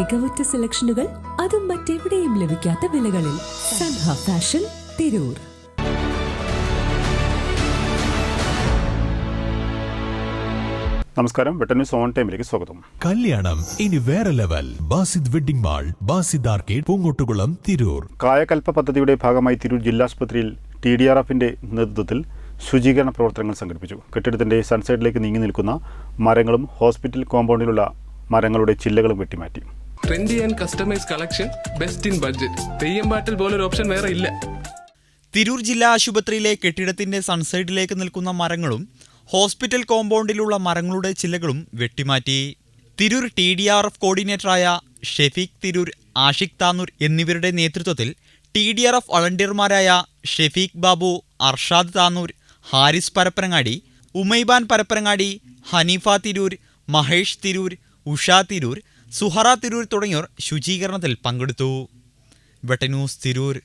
മികവുറ്റ സെലക്ഷനുകൾ അതും മറ്റെവിടെയും ലഭിക്കാത്ത വിലകളിൽ സൻഹ ഫാഷൻ തിരൂർ. നമസ്കാരം. വെട്ടന്യൂസ് ഓൺ ടൈമിലേക്ക് സ്വാഗതം. കല്യാണം ഇനി വേറെ level. Basid wedding mall Basid arcade Poongottukulam Tirur. Kayakalpa പദ്ധതിയുടെ ഭാഗമായി തിരൂർ ജില്ലാസ്പത്രിയിൽ ടി ഡി ആർ എഫിന്റെ നേതൃത്വത്തിൽ ശുചീകരണ പ്രവർത്തനങ്ങൾ സംഘടിപ്പിച്ചു. കെട്ടിടത്തിന്റെ സൺസൈഡിലേക്ക് നീങ്ങി നിൽക്കുന്ന മരങ്ങളും ഹോസ്പിറ്റൽ കോമ്പൗണ്ടിലുള്ള മരങ്ങളുടെ ചില്ലകളും വെട്ടിമാറ്റി. Trendy and customise collection best in budget Theyyam പാട്ടിൽ പോലൊരു ഓപ്ഷൻ വേറെ ഇല്ല. തിരൂർ ജില്ലാ ആശുപത്രിയിലെ കെട്ടിടത്തിന്റെ സൺസൈഡിലേക്ക് നിൽക്കുന്ന മരങ്ങളും ഹോസ്പിറ്റൽ കോമ്പൗണ്ടിലുള്ള മരങ്ങളുടെ ചില്ലകളും വെട്ടിമാറ്റി. Tirur T D R F കോർഡിനേറ്ററായ Shefeeq Tirur Ashiq Tanur എന്നിവരുടെ നേതൃത്വത്തിൽ ടി ഡി ആർ എഫ് വളണ്ടിയർമാരായ ഷെഫീഖ് ബാബു അർഷാദ് താനൂർ ഹാരിസ് പരപ്പനങ്ങാടി ഉമൈബാൻ പരപ്പനങ്ങാടി ഹനീഫ തിരൂർ മഹേഷ് തിരൂർ ഉഷ തിരൂർ സുഹറ തിരൂർ തുടങ്ങിയവർ ശുചീകരണത്തിൽ പങ്കെടുത്തു. വെട്ടന്യൂസ് തിരൂർ